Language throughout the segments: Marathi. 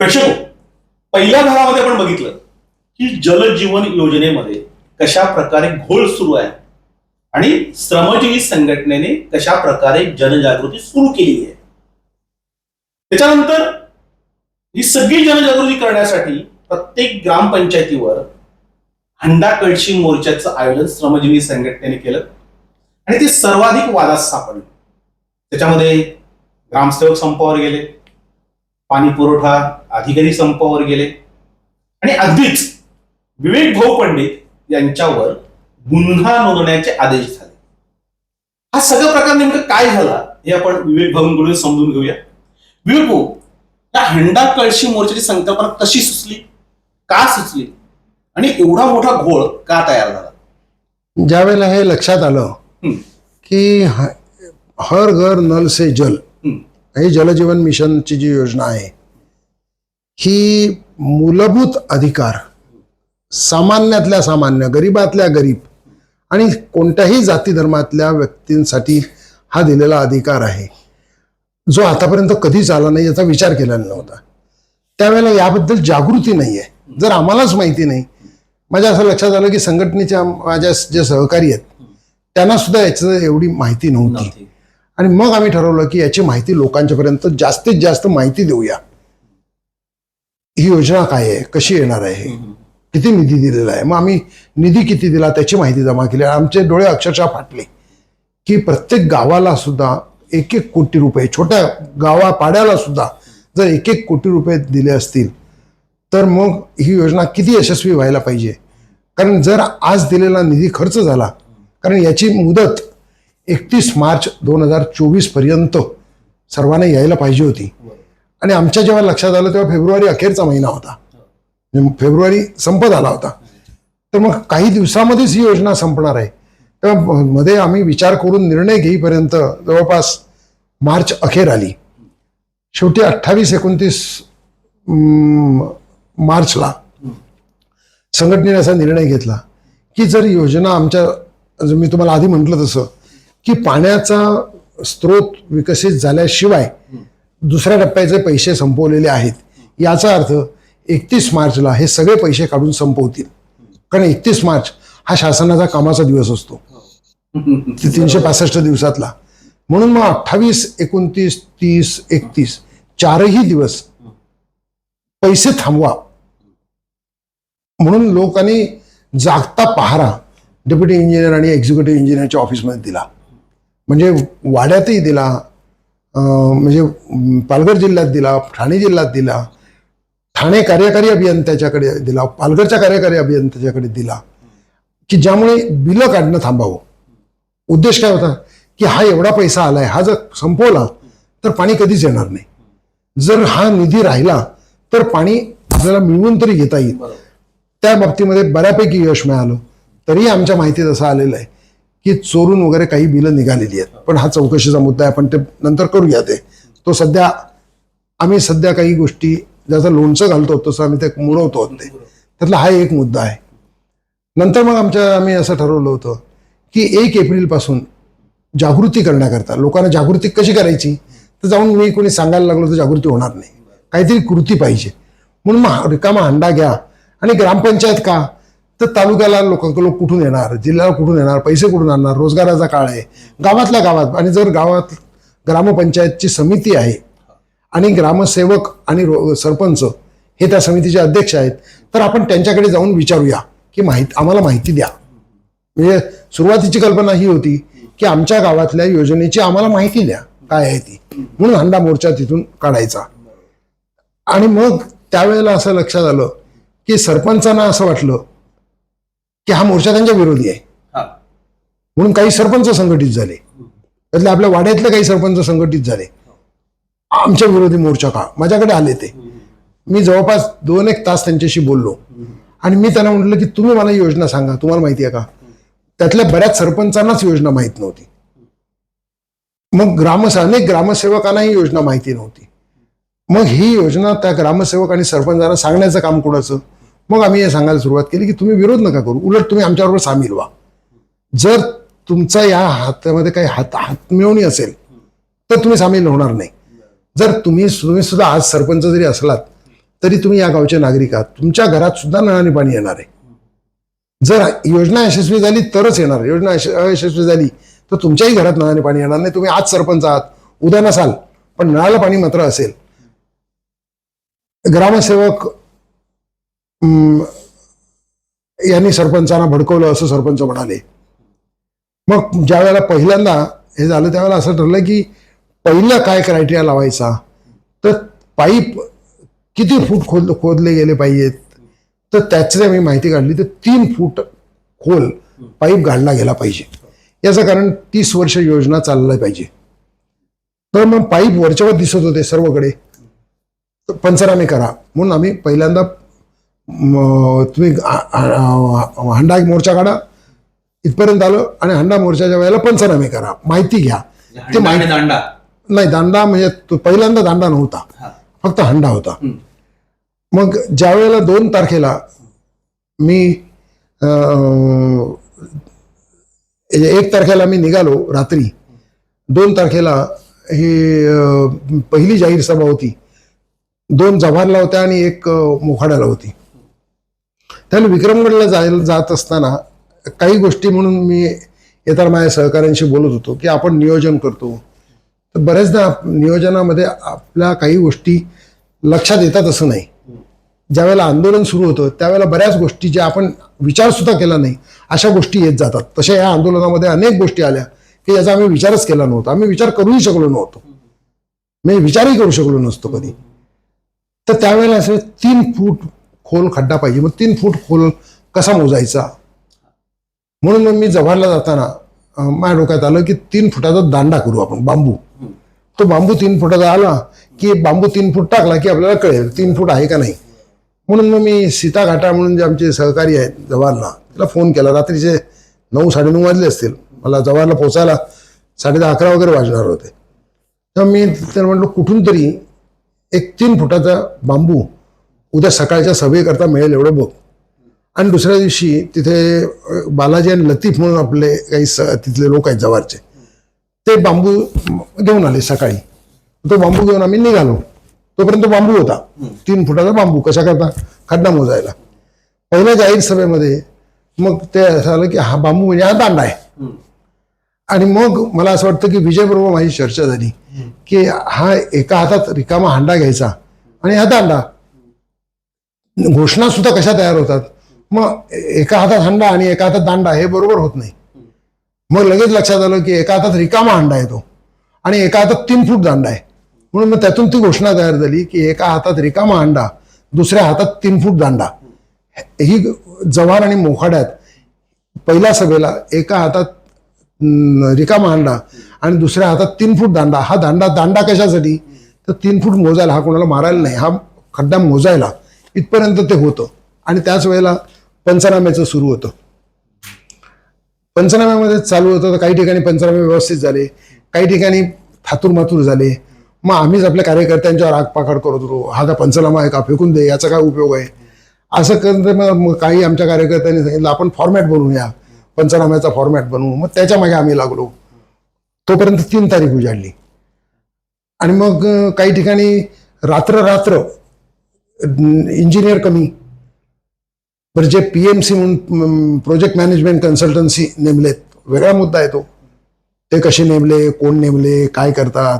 प्रेक्षको पहिल्या भागामध्ये आपण बघितलं की जलजीवन योजनेमध्ये कशा प्रकारे घोळ सुरू आहे आणि श्रमजीवी संघटनेने कशा प्रकारे जनजागृती सुरू केली आहे. त्याच्यानंतर ही सगळी जनजागृती करण्यासाठी प्रत्येक ग्रामपंचायतीवर हंडा कळशी मोर्चाचं आयोजन श्रमजीवी संघटनेने केलं आणि ते सर्वाधिक वादात सापडले. त्याच्यामध्ये ग्रामसेवक संपावर गेले पाणी पुरवठा अधिकारी संपावर गेले. आणि अगदीच विवेक भाऊ पंडित यांच्यावर गुन्हा नोंदवण्याचे आदेश झाले. हा सगळा प्रकार नेमकं काय झाला हे आपण विवेक भाऊंकडून समजून घेऊया. विवेक भाऊ या हंडा कळशी मोर्चाची संकल्पना कशी सुचली? का सुचली? आणि एवढा मोठा घोळ का तयार झाला? ज्या वेळेला हे लक्षात आलं की हर घर नल से जल. ही जलजीवन मिशनची जी योजना आहे ही मूलभूत अधिकार सामान्यातल्या सामान्य गरीबातल्या गरीब आणि कोणत्याही जाती धर्मातल्या व्यक्तींसाठी हा दिलेला अधिकार आहे. जो आतापर्यंत कधीच आला नाही याचा विचार केलेला नव्हता. त्यावेळेला याबद्दल जागृती नाही आहे जर आम्हालाच माहिती नाही माझ्या असं लक्षात आलं की संघटनेच्या माझ्या जे सहकारी आहेत त्यांना सुद्धा याचं एवढी माहिती नव्हती. आणि मग आम्ही ठरवलं की याची माहिती लोकांच्यापर्यंत जास्तीत जास्त माहिती देऊया. ही योजना काय आहे? कशी येणार आहे किती निधी दिलेला आहे? मग आम्ही निधी किती दिला त्याची माहिती जमा केली आमचे डोळे अक्षरशः फाटले. की प्रत्येक गावाला सुद्धा एक एक कोटी रुपये छोट्या गावा पाड्याला सुद्धा जर एक एक कोटी रुपये दिले असतील तर मग ही योजना किती यशस्वी व्हायला पाहिजे? कारण जर आज दिलेला निधी खर्च झाला कारण याची मुदत एकतीस मार्च दोन हजार चोवीसपर्यंत सर्वांना यायला पाहिजे होती. आणि आमच्या जेव्हा लक्षात आलं तेव्हा फेब्रुवारी अखेरचा महिना होता. म्हणजे फेब्रुवारी संपत आला होता. तर मग काही दिवसामध्येच ही योजना संपणार आहे. तेव्हा मध्ये आम्ही विचार करून निर्णय घेईपर्यंत जवळपास मार्च अखेर आली. शेवटी अठ्ठावीस एकोणतीस मार्चला संघटनेने असा निर्णय घेतला की जर योजना आमच्या मी तुम्हाला आधी म्हटलं तसं की पाण्याचा स्रोत विकसित झाल्याशिवाय दुसऱ्या टप्प्याचे पैसे संपवलेले आहेत. याचा अर्थ एकतीस मार्चला हे सगळे पैसे काढून संपवतील. कारण एकतीस मार्च हा शासनाचा कामाचा दिवस असतो. ते तीनशे पासष्ट दिवसातला. म्हणून मग अठ्ठावीस एकोणतीस तीस एकतीस चारही दिवस पैसे थांबवा. म्हणून लोकांनी जागता पहारा डेप्युटी इंजिनियर आणि एक्झिक्युटिव्ह इंजिनियरच्या ऑफिसमध्ये दिला. म्हणजे वाड्यातही दिला म्हणजे पालघर जिल्ह्यात दिला ठाणे जिल्ह्यात दिला ठाणे कार्यकारी अभियंत्याच्याकडे दिला पालघरच्या कार्यकारी अभियंत्याच्याकडे दिला की ज्यामुळे बिलं काढणं थांबावं. उद्देश काय होता? की हा एवढा पैसा आलाय हा जर संपवला तर पाणी कधीच येणार नाही. जर हा निधी राहिला तर पाणी आपल्याला मिळवून तरी घेता येईल. त्या बाबतीमध्ये बऱ्यापैकी यश मिळालं. तरीही आमच्या माहितीत असं आलेलं आहे की चोरून वगैरे काही बिलं निघालेली आहेत. पण हा चौकशीचा मुद्दा आहे आपण ते नंतर करूया ते. तो सध्या आम्ही सध्या काही गोष्टी ज्याचं लोणचं घालतो तसं आम्ही ते मुरवतो ते. त्यातला हा एक मुद्दा आहे. नंतर मग आमच्या आम्ही असं ठरवलं होतं की एक एप्रिलपासून जागृती करण्याकरता लोकांना जागृती कशी करायची? तर जाऊन मी कोणी सांगायला लागलो तर जागृती होणार नाही. काहीतरी कृती पाहिजे. म्हणून मग रिकामा हंडा घ्या. आणि ग्रामपंचायत का? तर तालुक्याला लोकांकडून लोक कुठून येणार? जिल्ह्याला कुठून येणार? पैसे कुठून आणणार? रोजगाराचा काळ आहे. गावातल्या गावात. आणि जर गावात ग्रामपंचायतची समिती आहे आणि ग्रामसेवक आणि रो- सरपंच हे त्या समितीचे अध्यक्ष आहेत तर आपण त्यांच्याकडे जाऊन विचारूया की माहिती आम्हाला माहिती द्या. म्हणजे सुरुवातीची कल्पना ही होती की आमच्या गावातल्या योजनेची आम्हाला माहिती द्या. काय आहे ती? म्हणून हंडा मोर्चा तिथून काढायचा. आणि मग त्यावेळेला असं लक्षात आलं की सरपंचांना असं वाटलं की हा मोर्चा त्यांच्या विरोधी आहे. हा. म्हणून काही सरपंच संघटित झाले. त्यातले आपल्या वाड्यातले काही सरपंच संघटित झाले. आमच्या विरोधी मोर्चा का? माझ्याकडे आले ते. मी जवळपास दोन एक तास त्यांच्याशी बोललो. आणि मी त्यांना म्हटलं की तुम्ही मला ही योजना सांगा. तुम्हाला माहिती आहे का? त्यातल्या बऱ्याच सरपंचांनाच योजना माहीत नव्हती. मग ग्राम अनेक ग्रामसेवकांना ही योजना माहिती नव्हती. मग ही योजना त्या ग्रामसेवक आणि सरपंचांना सांगण्याचं काम कोणाचं? मग आम्ही हे सांगायला सुरुवात केली की तुम्ही विरोध नका करू उलट तुम्ही आमच्याबरोबर सामील व्हा. जर तुमचा या हातामध्ये काही हात हात मिळवणी असेल तर तुम्ही सामील होणार नाही. जर तुम्ही तुम्ही सुद्धा आज सरपंच जरी असलात तरी तुम्ही या गावचे नागरिक आहात. तुमच्या घरात सुद्धा नळाने पाणी येणार आहे. जर योजना यशस्वी झाली तरच येणार योजना अयशस्वी झाली तर तुमच्याही घरात नळाने पाणी येणार नाही. तुम्ही आज सरपंच आहात उद्या नसाल पण नळाला पाणी मात्र असेल. ग्रामसेवक यांनी सरपंचांना भडकवलं असं सरपंच म्हणाले. मग ज्या वेळेला पहिल्यांदा हे झालं त्यावेळेला असं ठरलं की पहिला काय क्रायटेरिया लावायचा? तर पाईप किती फूट खोद खोदले गेले पाहिजेत? तर त्याची मी माहिती काढली तर तीन फूट खोल पाईप गाडला गेला पाहिजे. याचं कारण तीस वर्ष योजना चालली पाहिजे. तर मग पाईप वरच्यावर दिसत होते सर्वकडे. तर पंचनामे करा. म्हणून आम्ही पहिल्यांदा तुम्ही हंडा एक मोर्चा काढा. इथपर्यंत आलं आणि हंडा मोर्चाच्या वेळेला पंचनामे करा. माहिती घ्या. ते आणि माहिती दांडा. नाही दांडा म्हणजे तो पहिल्यांदा दांडा नव्हता. फक्त हंडा होता. मग ज्या वेळेला दोन तारखेला मी एक तारखेला मी निघालो रात्री. दोन तारखेला ही पहिली जाहीर सभा होती. दोन जव्हारला होत्या आणि एक मोखाड्याला होती. त्यामुळे विक्रमगडला जायला जात असताना काही गोष्टी म्हणून मी येताना माझ्या सहकाऱ्यांशी बोलत होतो की आपण नियोजन करतो. तर बऱ्याचदा नियोजनामध्ये आपल्या काही गोष्टी लक्षात येतात असं नाही. ज्यावेळेला आंदोलन सुरू होतं त्यावेळेला बऱ्याच गोष्टी ज्या आपण विचारसुद्धा केला नाही अशा गोष्टी येत जातात. तशा या आंदोलनामध्ये अनेक गोष्टी आल्या की याचा आम्ही विचारच केला नव्हता. आम्ही विचार करूही शकलो नव्हतो. मी विचारही करू शकलो नसतो कधी. तर त्यावेळेला असं तीन फूट खोल खड्डा पाहिजे. मग तीन फूट खोल कसा मोजायचा? म्हणून मग मी जव्हारला जाताना माझ्या डोक्यात आलं की तीन फुटाचा दांडा करू आपण बांबू. तो बांबू तीन फुटाचा आला की बांबू तीन फूट टाकला की आपल्याला कळेल तीन फूट आहे का नाही. म्हणून मग मी सीता घाटा म्हणून जे आमचे सहकारी आहेत जवाहरला त्याला फोन केला. रात्रीचे नऊ साडेनऊ वाजले असतील. मला जवाहरला पोचायला साडे दहा अकरा वगैरे वाजणार होते. तर मी त्याला म्हटलं कुठून तरी एक तीन फुटाचा बांबू उद्या सकाळच्या सभेकरता मिळेल एवढं बघ. आणि दुसऱ्या दिवशी तिथे बालाजी आणि लतीफ म्हणून आपले काही स तिथले लोक आहेत जवारचे ते बांबू घेऊन आले सकाळी. तो बांबू घेऊन आम्ही निघालो. तोपर्यंत बांबू होता. तीन फुटाचा बांबू. कशा करता? खड्डा मोजायला. पहिल्या जाहीर सभेमध्ये मग ते असं आलं की हा बांबू म्हणजे हा दांडा आहे. आणि मग मला असं वाटतं की विजयबरोबर माझी चर्चा झाली. की हा एका हातात रिकामा हांडा घ्यायचा आणि हा दांडा. घोषणा सुद्धा कशा तयार होतात? मग एका हातात हंडा आणि एका हातात दांडा हे बरोबर होत नाही. मग लगेच लक्षात आलं की एका हातात रिकामा हंडा आहे तो आणि एका हातात तीन फूट दांडा आहे. म्हणून मग त्यातून ती घोषणा तयार झाली की एका हातात रिकामा हंडा दुसऱ्या हातात तीन फूट दांडा. ही जव्हार आणि मोखाड्यात पहिल्या सभेला एका हातात रिकामा हांडा आणि दुसऱ्या हातात तीन फूट दांडा. हा दांडा दांडा कशासाठी? तर तीन फूट मोजायला हा कोणाला मारायला नाही. हा खड्डा मोजायला. इथपर्यंत ते होतं. आणि त्याच वेळेला पंचनाम्याचं सुरू होतं. पंचनाम्यामध्ये चालू होतं तर काही ठिकाणी पंचनामे व्यवस्थित झाले काही ठिकाणी थातूर मातूर झाले. मग आम्हीच आपल्या कार्यकर्त्यांच्यावर आगपाखड करत होतो. हा आता पंचनामा आहे का? फेकून दे याचा काय उपयोग आहे? असं करत मग काही आमच्या कार्यकर्त्यांनी सांगितलं आपण फॉर्मॅट बनवूया पंचनाम्याचा फॉर्मॅट बनवू. मग त्याच्यामागे आम्ही लागलो. तोपर्यंत तीन तारीख उजाडली. आणि मग काही ठिकाणी रात्र रात्र इंजिनियर कमी. बरं जे पी एम सी म्हणून प्रोजेक्ट मॅनेजमेंट कन्सल्टन्सी नेमलेत वेगळा मुद्दा आहे तो. ते कसे नेमले कोण नेमले काय करतात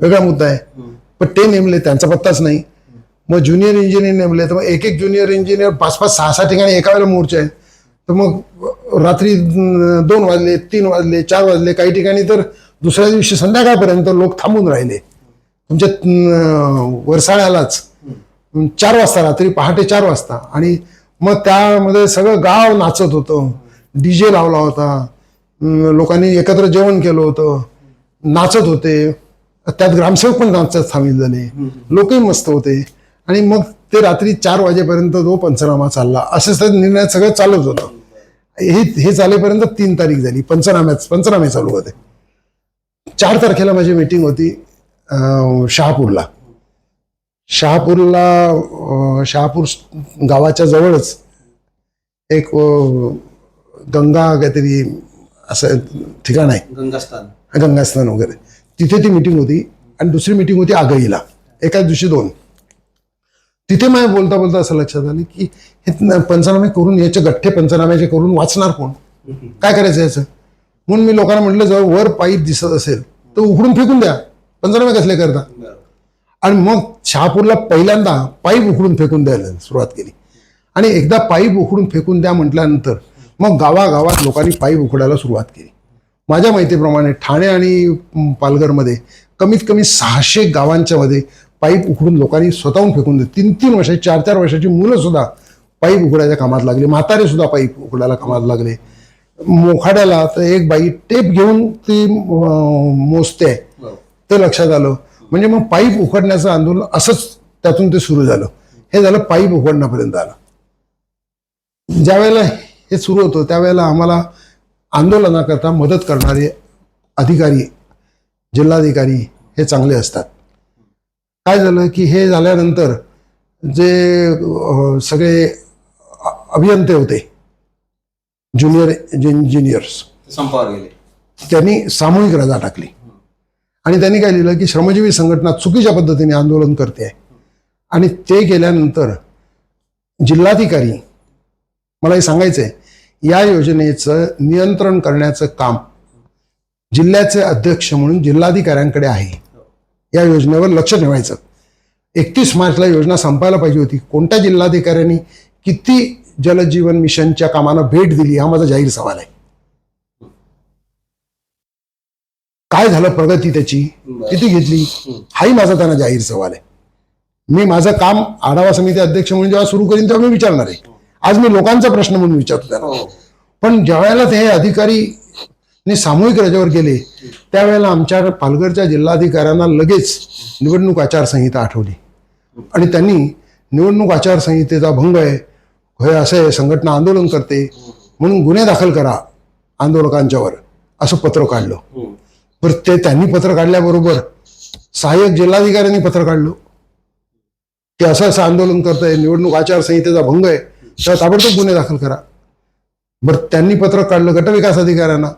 वेगळा मुद्दा आहे. पण ते नेमले त्यांचा पत्ताच नाही. मग ज्युनियर इंजिनियर नेमले तर मग एक एक ज्युनियर इंजिनियर पाच पाच सहा सहा ठिकाणी एका वेळेला मोर्चे आहे तर मग रात्री दोन वाजले तीन वाजले चार वाजले काही ठिकाणी तर दुसऱ्या दिवशी संध्याकाळपर्यंत लोक थांबून राहिले. तुमच्या वरसाळ्यालाच. चार वाजता रात्री पहाटे चार वाजता. आणि मग त्यामध्ये सगळं गाव नाचत होतं. डी जे लावला होता. लोकांनी एकत्र जेवण केलं होतं. नाचत होते. त्यात ग्रामसेवक पण नाचत सामील झाले. लोकही मस्त होते. आणि मग ते रात्री चार वाजेपर्यंत तो पंचनामा चालला. असं सगळे निर्णय सगळं चालत होतं. हे हे चालेपर्यंत तीन तारीख झाली. पंचनाम्यात पंचनामे चालू होते. चार तारखेला माझी मीटिंग होती शहापूरला. शहापूरला शहापूर गावाच्या जवळच एक गंगा काहीतरी असं ठिकाण आहे. गंगास्थान. गंगास्थान वगैरे. तिथे ती मिटिंग होती आणि दुसरी मिटिंग होती आगईला एकाच दिवशी दोन. तिथे माझ्या बोलता बोलता असं लक्षात आलं की हे पंचनामे करून याचे गठ्ठे पंचनाम्याचे करून वाचणार कोण? काय करायचं याचं? म्हणून मी लोकांना म्हटलं जर वर पाईप दिसत असेल तर उघडून फेकून द्या. पंचनामे कसले करता? आणि मग शहापूरला पहिल्यांदा पाईप उघडून फेकून द्यायला सुरुवात केली. आणि एकदा पाईप उघडून फेकून द्या म्हटल्यानंतर मग गावागावात लोकांनी पाईप उघडायला सुरुवात केली. माझ्या माहितीप्रमाणे ठाणे आणि पालघरमध्ये कमीत कमी सहाशे गावांच्या मध्ये पाईप उघडून लोकांनी स्वतःहून फेकून दिले. तीन तीन वर्षाची चार चार वर्षाची मुलं सुद्धा पाईप उघडायच्या कामात लागले. म्हातारे सुद्धा पाईप उघडायला कामात लागले. मोखाड्याला तर एक बाई टेप घेऊन ती मोजते. ते लक्षात आलं म्हणजे मग पाईप उघडण्याचं आंदोलन असंच त्यातून ते सुरू झालं. हे झालं पाईप उघडण्यापर्यंत आलं. ज्या वेळेला हे सुरू होतं त्यावेळेला आम्हाला आंदोलनाकरता मदत करणारे अधिकारी जिल्हाधिकारी हे चांगले असतात. काय झालं की हे झाल्यानंतर जे सगळे अभियंते होते ज्युनियर इंजिनियर्स संपावर गेले. त्यांनी सामूहिक रजा टाकली. आणि त्यांनी काय लिहिलं की श्रमजीवी संघटना चुकीच्या पद्धतीने आंदोलन करते. आहे आणि ते केल्यानंतर जिल्हाधिकारी मला हे सांगायचंय या योजनेचं नियंत्रण करण्याचं काम जिल्ह्याचे अध्यक्ष म्हणून जिल्हाधिकाऱ्यांकडे आहे. या योजनेवर लक्ष ठेवायचं. एकतीस मार्चला योजना संपायला पाहिजे होती. कोणत्या जिल्हाधिकाऱ्यांनी किती जलजीवन मिशनच्या कामांना भेट दिली हा माझा जाहीर सवाल आहे. काय झालं प्रगती त्याची? किती घेतली? हाही माझा त्यांना जाहीर सवाल आहे. मी माझं काम आढावा समिती अध्यक्ष म्हणून जेव्हा सुरू करीन तेव्हा मी विचारणार आहे. आज मी लोकांचा प्रश्न म्हणून विचारतो त्यांना. पण ज्यावेळेला ते अधिकारी ने सामूहिक रजेवर गेले त्यावेळेला आमच्या पालघरच्या जिल्हाधिकाऱ्यांना लगेच निवडणूक आचारसंहिता आठवली. आणि त्यांनी निवडणूक आचारसंहितेचा भंग आहे हे असं आहे संघटना आंदोलन करते म्हणून गुन्हे दाखल करा आंदोलकांच्यावर असं पत्र काढलं. बरं ते त्यांनी पत्र काढल्याबरोबर सहाय्यक जिल्हाधिकाऱ्यांनी पत्र काढलं. की असं असं आंदोलन करतंय निवडणूक आचारसंहितेचा भंग आहे तर ताबडतोब गुन्हे दाखल करा. बरं त्यांनी पत्र काढलं गटविकास अधिकाऱ्यांना.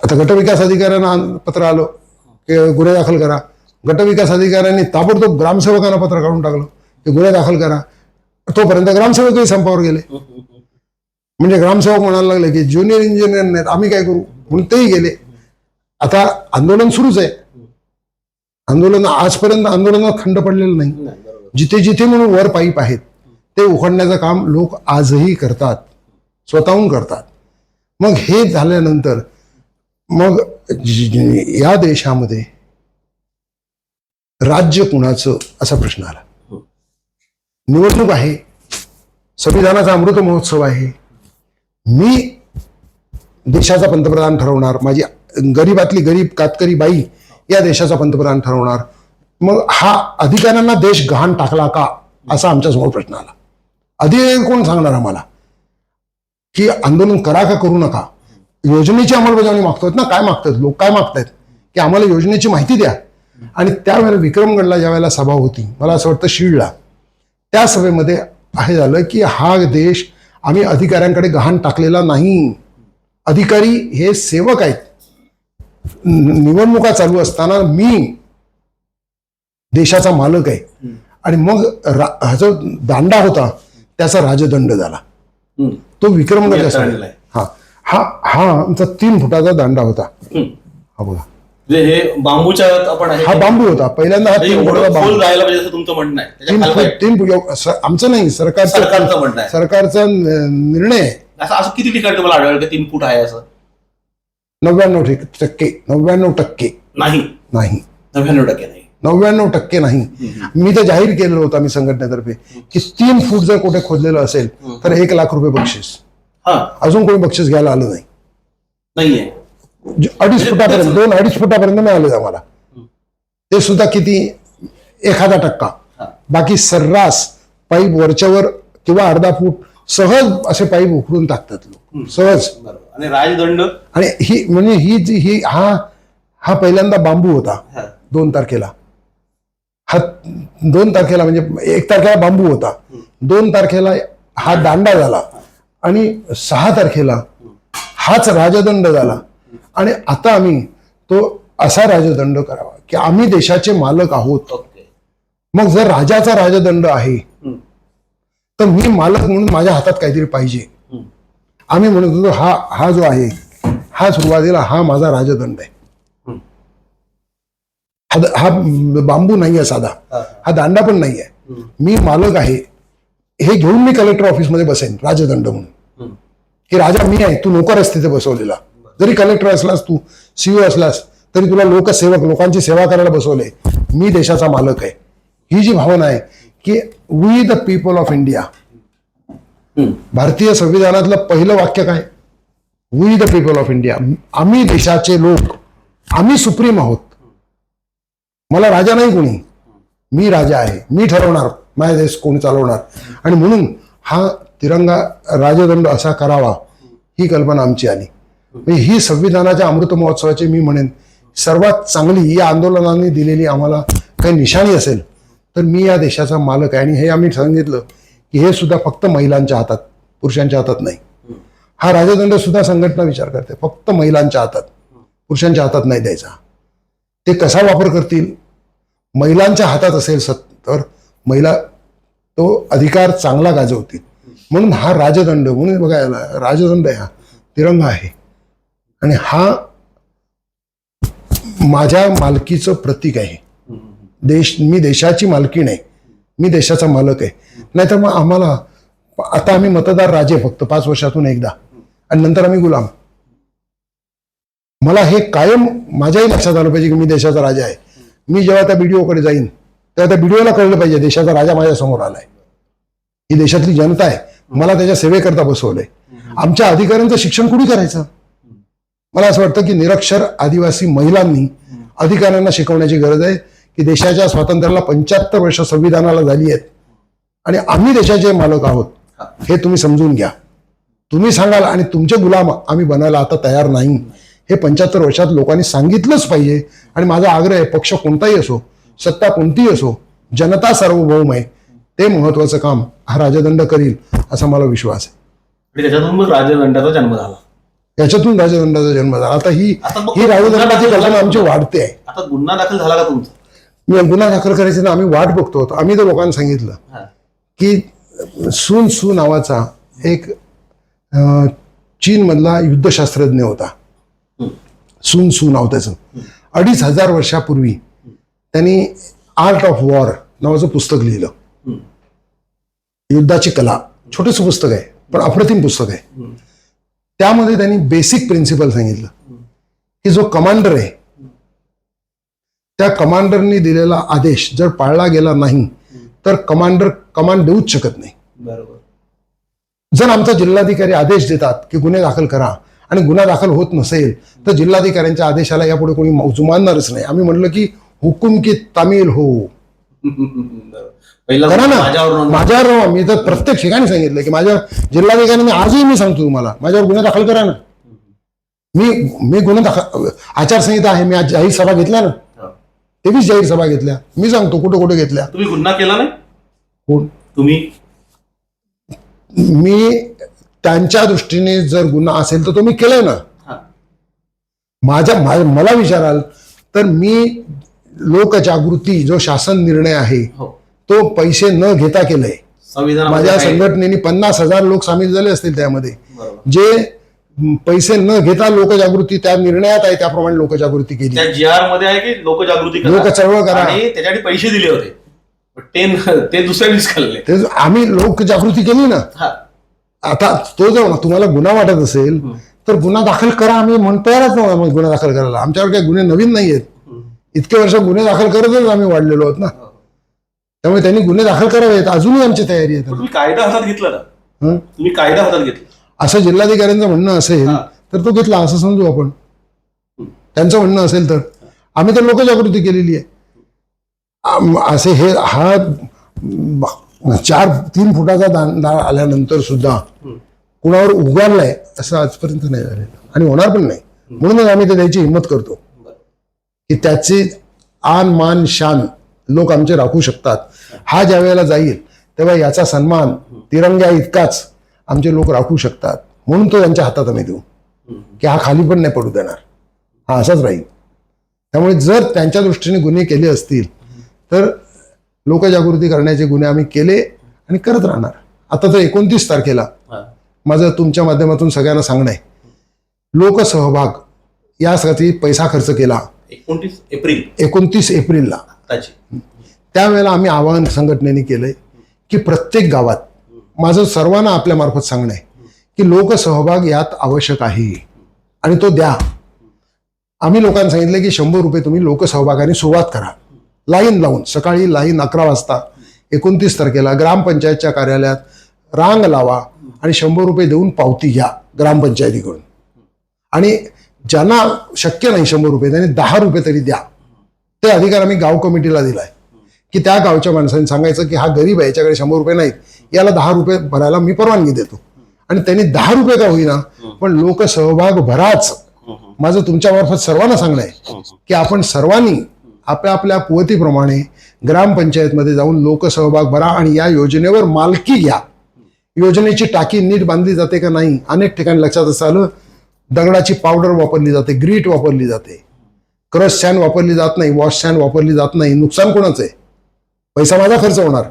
आता गटविकास अधिकाऱ्यांना पत्र आलं की गुन्हे दाखल करा. गटविकास अधिकाऱ्यांनी ताबडतोब ग्रामसेवकांना पत्र काढून टाकलं की गुन्हे दाखल करा. तोपर्यंत ग्रामसेवकही संपावर गेले. म्हणजे ग्रामसेवक म्हणायला लागले की ज्युनियर इंजिनियर नाहीत आम्ही काय करू? म्हणून तेही गेले. आता आंदोलन सुरूच आहे. आंदोलन आजपर्यंत आंदोलनात खंड पडलेलं नाही. जिथे जिथे म्हणून वर पाईप आहेत ते उखडण्याचं काम लोक आजही करतात. स्वतःहून करतात. मग हे झाल्यानंतर मग या देशामध्ये राज्य कुणाचं? असा प्रश्न आला. निवडणूक आहे. संविधानाचा अमृत महोत्सव आहे. मी देशाचा पंतप्रधान ठरवणार माझी गरीबातली गरीब कातकरी बाई या देशाचा पंतप्रधान ठरवणार. मग हा अधिकाऱ्यांना देश गहाण टाकला का? असा आमच्यासमोर प्रश्न आला. अधिकारी कोण सांगणार आम्हाला? की आंदोलन करा का करू नका? योजनेची अंमलबजावणी मागतात ना? काय मागतात लोक काय मागतायत? की आम्हाला योजनेची माहिती द्या. आणि त्यावेळेला विक्रमगडला ज्या वेळेला सभा होती मला असं वाटतं शिळला त्या सभेमध्ये हे झालं की हा देश आम्ही अधिकाऱ्यांकडे गहाण टाकलेला नाही. अधिकारी हे सेवक आहेत. निवडणुका चालू असताना मी देशाचा मालक आहे. आणि मग हा जो दांडा होता त्याचा राजदंड झाला. तो विक्रमगड. हा. हा हा आमचा तीन फुटाचा दांडा होता. हा बघा. म्हणजे हे बांबूच्या आपण हा बांबू होता. पहिल्यांदा हा म्हणजे तीन फुटाचा बांबू. तुमचं म्हणणं आहे. तीन फूट आमचं नाही सरकारचं सरकारचं म्हणणं सरकारचा निर्णय. असं असं किती ठिकाणी तुम्हाला आढळलं तीन फूट आहे असं? नव्याण्णव टक्के नव्याण्णव टक्के. नाही. नाही. नव्याण्णव टक्के नाही. नव्याण्णव टक्के नाही. मी तर जाहीर केलेलं होतं आम्ही संघटनेतर्फे की तीन फूट जर कुठे खोदलेलं असेल तर एक लाख रुपये बक्षीस. हा. अजून कोणी बक्षीस घ्यायला आलं नाही. अडीच फुटापर्यंत दोन अडीच फुटापर्यंत मिळाले आम्हाला. ते सुद्धा किती? एखादा टक्का. बाकी सर्रास पाईप वरच्यावर किंवा अर्धा फूट सहज असे पाईप उकळून टाकतात लोक. सहज. बरोबर. आणि राजदंड? आणि ही म्हणजे ही जी ही हा हा पहिल्यांदा बांबू होता. दोन तारखेला. हा दोन तारखेला म्हणजे एक तारखेला बांबू होता. दोन तारखेला हा दांडा झाला. आणि सहा तारखेला हाच राजदंड झाला. आणि आता आम्ही तो असा राजदंड करावा की आम्ही देशाचे मालक आहोत. मग जर राजाचा राजदंड आहे. तर मी मालक म्हणून माझ्या हातात काहीतरी पाहिजे. आम्ही म्हणत होतो हा हा जो आहे हा सुरुवातीला हा माझा राजदंड आहे. हा हा बांबू नाही आहे साधा हा. हा दांडा पण नाही आहे. मी मालक आहे हे घेऊन मी कलेक्टर ऑफिसमध्ये बसेन राजदंड म्हणून. की राजा मी आहे तू नोकर आहेस तिथे बसवलेला जरी कलेक्टर असलास तू सीओ असलास तरी तुला लोकसेवक लोकांची सेवा करायला बसवले मी देशाचा मालक आहे ही जी भावना आहे की we the people of India. भारतीय संविधानातलं पहिलं वाक्य काय? We the people of India आम्ही देशाचे लोक. आम्ही सुप्रीम आहोत. मला राजा नाही कोणी. मी राजा आहे. मी ठरवणार. माझा देश कोणी चालवणार. आणि म्हणून हा तिरंगा राजदंड असा करावा ही कल्पना आमची आली. म्हणजे ही संविधानाच्या अमृत महोत्सवाची मी म्हणेन सर्वात चांगली या आंदोलनाने दिलेली आम्हाला काही निशाणी असेल तर मी या देशाचा मालक आहे. आणि हे आम्ही सांगितलं की हे सुद्धा फक्त महिलांच्या हातात पुरुषांच्या हातात नाही. हा राजदंड सुद्धा संघटना विचार करते. फक्त महिलांच्या हातात पुरुषांच्या हातात नाही द्यायचा. ते कसा वापर करतील? महिलांच्या हातात असेल सत तर महिला तो अधिकार चांगला गाजवतील. म्हणून हा राजदंड म्हणून बघा याला राजदंड आहे हा. तिरंगा आहे. आणि हा माझ्या मालकीचं प्रतीक आहे. देश मी देशाची मालकी नाही मी देशाचा मालक आहे. नाहीतर मग आम्हाला आता आम्ही मतदार राजे फक्त पाच वर्षातून एकदा. आणि नंतर आम्ही गुलाम. मला हे कायम माझ्याही लक्षात आलं पाहिजे की मी देशाचा राजा आहे. मी जेव्हा त्या बीडीओकडे जाईन तेव्हा त्या बीडीओला कळलं पाहिजे देशाचा राजा माझ्यासमोर आलाय. ही देशातली जनता आहे. मला त्याच्या सेवेकरता बसवलंय. आमच्या अधिकाऱ्यांचं शिक्षण कुणी करायचं? मला असं वाटतं की निरक्षर आदिवासी महिलांनी अधिकाऱ्यांना शिकवण्याची गरज आहे. की देशाच्या स्वातंत्र्याला पंच्याहत्तर वर्ष संविधानाला झाली आहेत. आणि आम्ही देशाचे मालक आहोत हे तुम्ही समजून घ्या. तुम्ही सांगाल आणि तुमचे गुलाम आम्ही बनायला आता तयार नाही. हे पंच्याहत्तर वर्षात लोकांनी सांगितलंच पाहिजे. आणि माझा आग्रह आहे पक्ष कोणताही असो सत्ता कोणतीही असो जनता सार्वभौम आहे. ते महत्वाचं काम हा राजदंड करील असा मला विश्वास आहे. त्याच्यातून मग राजदंडाचा जन्म झाला. याच्यातून राजदंडाचा जन्म झाला. आता ही ही राजदंडाची कल्पना आमची. वाढते आहे. आता गुन्हा दाखल झाला का तुमचा? मी गुन्हा दाखल करायचे ना आम्ही वाट बघतो होतो आम्ही तर लोकांना सांगितलं. की सुन सू नावाचा एक चीनमधला युद्धशास्त्रज्ञ होता. सुन सू नाव त्याचं अडीच हजार वर्षापूर्वी त्यांनी आर्ट ऑफ वॉर नावाचं पुस्तक लिहिलं. युद्धाची कला छोटंसं पुस्तक आहे पण अप्रतिम पुस्तक आहे. त्यामध्ये त्यांनी बेसिक प्रिन्सिपल सांगितलं की जो कमांडर आहे त्या कमांडरनी दिलेला आदेश जर पाळला गेला नाही तर कमांडर कमांड देऊच शकत नाही. बरोबर. जर आमचा जिल्हाधिकारी आदेश देतात की गुन्हे दाखल करा आणि गुन्हा दाखल होत नसेल तर जिल्हाधिकाऱ्यांच्या आदेशाला यापुढे कोणी जुमानणारच नाही. आम्ही म्हणलं की हुकुम की तामील हो. करा ना. माझ्यावर मी तर प्रत्येक ठिकाणी सांगितलं की माझ्या जिल्हाधिकाऱ्यांनी आजही मी सांगतो तुम्हाला माझ्यावर गुन्हे दाखल करा ना. मी मी गुन्हे दाखल आचारसंहिता आहे मी आज जाहीर सभा घेतल्या ना. तेवीस जाहीर सभा घेतल्या. मी सांगतो कुठे कुठे घेतल्या. तुम्ही गुन्हा केला नाही? कोण? तुम्ही? मी त्यांच्या दृष्टीने जर गुन्हा असेल तर तो मी केलाय ना. हा. माझ्या मला विचाराल तर मी लोकजागृती जो शासन निर्णय आहे हो. तो पैसे न घेता केलंय. माझ्या संघटनेने पन्नास हजार लोक सामील झाले असतील त्यामध्ये. जे पैसे न घेता लोकजागृती त्या निर्णयात आहे त्याप्रमाणे लोकजागृती केली. त्या जी आरमध्ये आहे की लोकजागृती करा. लोक चळवळ करा. आणि त्याच्यासाठी पैसे दिले होते. पण ते ते दुसऱ्या खाल्ले. ते आम्ही लोकजागृती केली ना. हा. आता तो जर तुम्हाला गुन्हा वाटत असेल तर गुन्हा दाखल करा आम्ही म्हणतो तयारच नव्हता मग गुन्हा दाखल करायला. आमच्यावर काही गुन्हे नवीन नाही आहेत. इतके वर्ष गुन्हे दाखल करतच आम्ही वाढलेलो आहोत ना. त्यामुळे त्यांनी गुन्हे दाखल करावेत. अजूनही आमची तयारी आहे. पण तुम्ही कायदा हातात घेतला ना. हं? तुम्ही कायदा हातात घेतला. असं जिल्हाधिकाऱ्यांचं म्हणणं असेल. तर तो घेतला असं समजू आपण. त्यांचं म्हणणं असेल तर. आम्ही तर लोकजागृती केलेली आहे. असे हे हा चार तीन फुटाचा दांडा आल्यानंतर सुद्धा कुणावर उगारलाय असं आजपर्यंत नाही झालेलं. आणि होणार पण नाही. म्हणूनच आम्ही ते द्यायची हिंमत करतो. की त्याचे आन मान शान लोक आमचे राखू शकतात. हा ज्या वेळेला जाईल तेव्हा याचा सन्मान तिरंग्या इतकाच आमचे लोक राखू शकतात. म्हणून तो त्यांच्या हातात आम्ही देऊ. की हा खाली पण नाही पडू देणार. हा असाच राहील. त्यामुळे जर त्यांच्या दृष्टीने गुन्हे केले असतील तर लोकजागृती करण्याचे गुन्हे आम्ही केले आणि करत राहणार. आता तर एकोणतीस तारखेला. माझं तुमच्या माध्यमातून सगळ्यांना सांगणं आहे. लोकसहभाग यासाठी पैसा खर्च केला. एकोणतीस एप्रिल. एकोणतीस एप्रिलला. त्यावेळेला आम्ही आवाहन संघटनेने केलंय की प्रत्येक गावात माझं सर्वांना आपल्यामार्फत सांगणं आहे की लोकसहभाग यात आवश्यक आहे आणि तो द्या. आम्ही लोकांना सांगितलं की शंभर रुपये तुम्ही लोकसहभागाने सुरुवात करा. लाईन लावून सकाळी लाईन अकरा वाजता एकोणतीस तारखेला ग्रामपंचायतच्या कार्यालयात रांग लावा आणि शंभर रुपये देऊन पावती घ्या ग्रामपंचायतीकडून. आणि ज्यांना शक्य नाही शंभर रुपये त्यांनी दहा रुपये तरी द्या. ते अधिकार आम्ही गाव कमिटीला दिलाय. की त्या गावच्या माणसांनी सांगायचं की हा गरीब आहे याच्याकडे शंभर रुपये नाहीत. याला दहा रुपये भरायला मी परवानगी देतो. आणि त्यांनी दहा रुपये का होईना पण लोक सहभाग भराच. माझं तुमच्या मार्फत सर्वांना सांगणं आहे की आपण सर्वांनी आपल्या आपल्या कुवतीप्रमाणे ग्रामपंचायतमध्ये जाऊन लोकसहभाग भरा आणि या योजनेवर मालकी घ्या. योजनेची टाकी नीट बांधली जाते का नाही अनेक ठिकाणी लक्षात असं आलं दगडाची पावडर वापरली जाते ग्रीट वापरली जाते. क्रश सॅन वापरली जात नाही वॉश सॅन वापरली जात नाही नुकसान कोणाचं आहे? पैसा माझा खर्च होणार.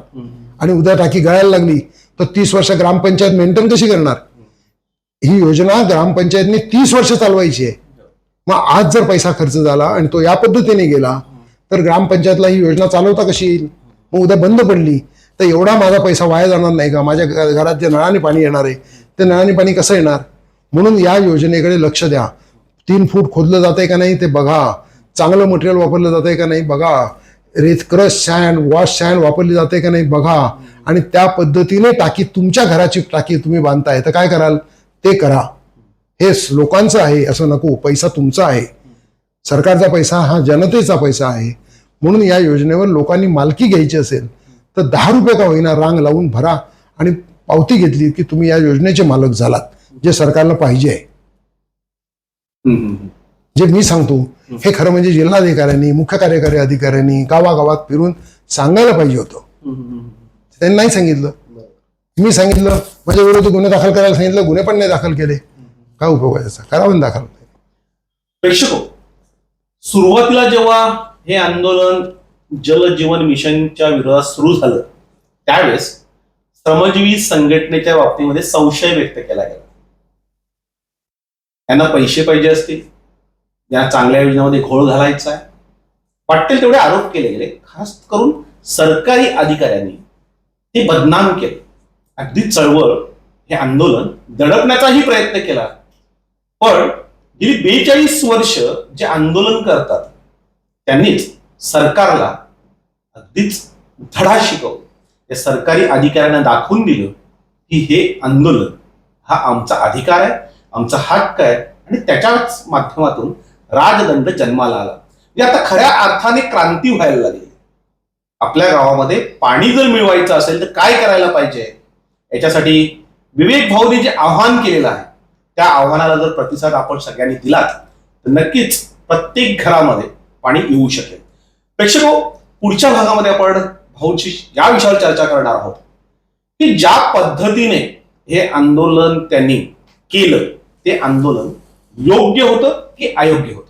आणि उद्या टाकी गळायला लागली तर तीस वर्ष ग्रामपंचायत मेंटेन कशी करणार? ही योजना ग्रामपंचायतने तीस वर्ष चालवायची आहे. मग आज जर पैसा खर्च झाला आणि तो या पद्धतीने गेला तर ग्रामपंचायतला ही योजना चालवता कशी येईल? मग उद्या बंद पडली तर एवढा माझा पैसा वाया जाणार नाही का? माझ्या घरात जे नळाने पाणी येणार आहे ते नळाने पाणी कसं येणार? म्हणून या योजनेकडे लक्ष द्या. तीन फूट खोदलं जातंय का नाही ते बघा. चांगलं मटेरियल वापरलं जातंय का नाही बघा. रेत क्रश सॅन वॉश सॅन वापरली जाते का नाही बघा. आणि त्या पद्धतीने टाकी तुमच्या घराची टाकी तुम्ही बांधताय. तर काय कराल? ते करा. हे लोकांचं आहे असं नको. पैसा तुमचा आहे. सरकारचा पैसा हा जनतेचा पैसा आहे. म्हणून या योजनेवर लोकांनी मालकी घ्यायची असेल तर दहा रुपये का होईना रांग लावून भरा आणि पावती घेतली की तुम्ही या योजनेचे मालक झालात जे सरकारला पाहिजे आहे. जे मी सांगतो हे खरं म्हणजे जिल्हाधिकाऱ्यांनी मुख्य कार्यकारी अधिकाऱ्यांनी गावागावात फिरून सांगायला पाहिजे होतं. त्यांनी नाही सांगितलं. मी सांगितलं माझ्या विरोधी गुन्हे दाखल करायला सांगितलं गुन्हे पण नाही दाखल केले. काय उपयोग आहे त्याचा करावं दाखल प्रेक्षको सुरुवातीला जेव्हा हे आंदोलन जल जीवन मिशनच्या विरोधात सुरू झालं त्यावेळेस श्रमजीवी संघटनेच्या बाबतीमध्ये संशय व्यक्त केला गेला. यांना पैसे पाहिजे असतील. या चांगल्या योजनेमध्ये घोळ घालायचा आहे. वाटेल तेवढे आरोप केले गेले. खास करून सरकारी अधिकाऱ्यांनी ते बदनाम केले. अगदी चळवळ हे आंदोलन दडपण्याचाही प्रयत्न केला. पण गेली बेचाळीस वर्ष जे आंदोलन करतात त्यांनीच सरकारला अगदीच धडा शिकवला. या सरकारी अधिकाऱ्यांना दाखवून दिलं की हे आंदोलन हा आमचा अधिकार आहे आमचा हक्क आहे आणि त्याच्याच माध्यमातून राजदंड जन्माला आला. म्हणजे आता खऱ्या अर्थाने क्रांती व्हायला लागली. आपल्या गावामध्ये पाणी जर मिळवायचं असेल तर काय करायला पाहिजे? याच्यासाठी विवेक भाऊने जे आव्हान केलेलं आहे त्या आव्हानाला जर प्रतिसाद आपण सगळ्यांनी दिलात तर नक्कीच प्रत्येक घरामध्ये पाणी येऊ शकेल. प्रेक्षको पुढच्या भागामध्ये आपण भाऊची या विषयावर चर्चा करणार आहोत. की ज्या पद्धतीने हे आंदोलन त्यांनी केलं ते आंदोलन योग्य होतं की अयोग्य होतं?